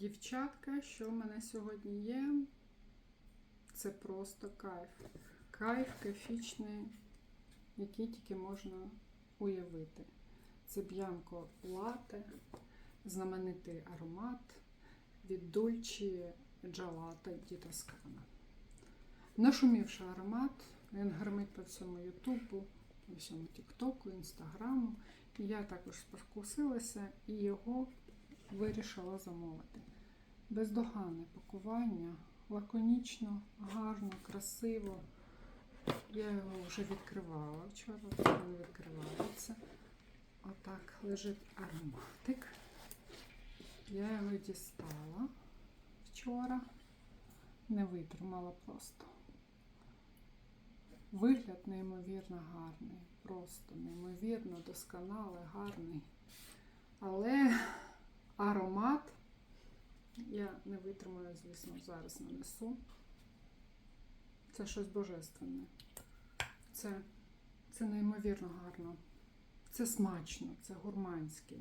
Дівчатка, що в мене сьогодні є, це просто кайф. Кайф кайфічний, який тільки можна уявити. Це б'янко лате, знаменитий аромат від Дульчі Джалата Ді Тоскана. Нашумівший аромат, він гримить по всьому Ютубу, по всьому Тіктоку, Інстаграму. І я також спокусилася і його вирішила замовити. Бездоганне пакування, лаконічно, гарно, красиво. Я його вже відкривала вчора, він відкривається. Отак лежить ароматик. Я його дістала вчора, не витримала просто. Вигляд неймовірно гарний, просто неймовірно досконалий, гарний. Але не витримаю, звісно, зараз нанесу. Це щось божественне. Це, це неймовірно гарно. Це смачно, це гурманське.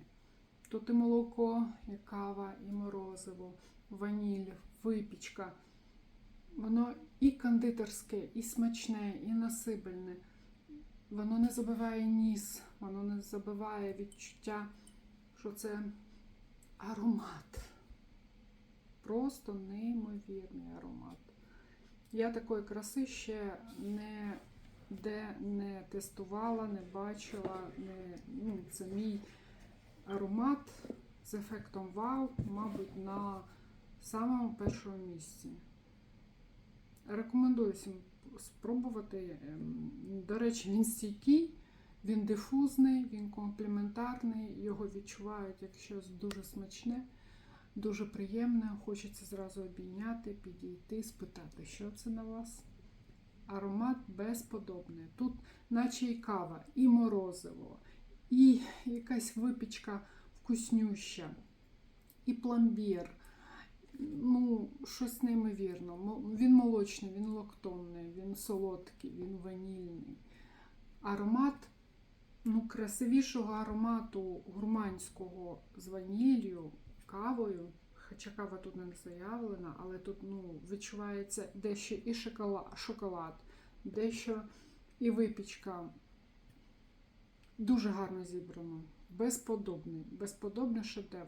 Тут і молоко, і кава, і морозиво, ваніль, випічка. Воно і кондитерське, і смачне, і насибельне. Воно не забиває ніс, воно не забиває відчуття, що це аромат. Просто неймовірний аромат. Я такої краси ще не де не тестувала, не бачила. Не, ну, це мій аромат з ефектом вау, мабуть, на самому першому місці. Рекомендую всім спробувати. Ем, До речі, він стійкий, він дифузний, він компліментарний, його відчувають як щось дуже смачне, дуже приємне. Хочеться зразу обійняти, підійти, спитати, що це на вас. Аромат безподобний. Тут, наче і кава, і морозиво, і якась випічка вкуснюща, і пломбір ну, щось неймовірно. Він молочний, він лактонний, він солодкий, він ванільний. Аромат, ну, красивішого аромату гурманського з ваніллю, кавою. Хоча кава тут не заявлена, але тут ну, відчувається дещо і шоколад, дещо і випічка. Дуже гарно зібрано. Безподобний, безподобний шедевр.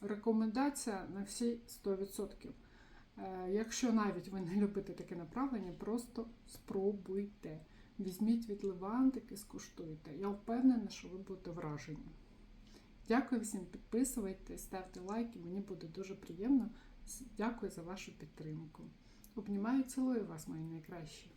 Рекомендація на всі 100%. Е, Якщо навіть ви не любите таке направлення, просто спробуйте. Візьміть від Левантики, скуштуйте. Я впевнена, що ви будете вражені. Дякую всім, підписуйтесь, ставте лайки, мені буде дуже приємно. Дякую за вашу підтримку. Обнімаю, цілую вас, мої найкращі.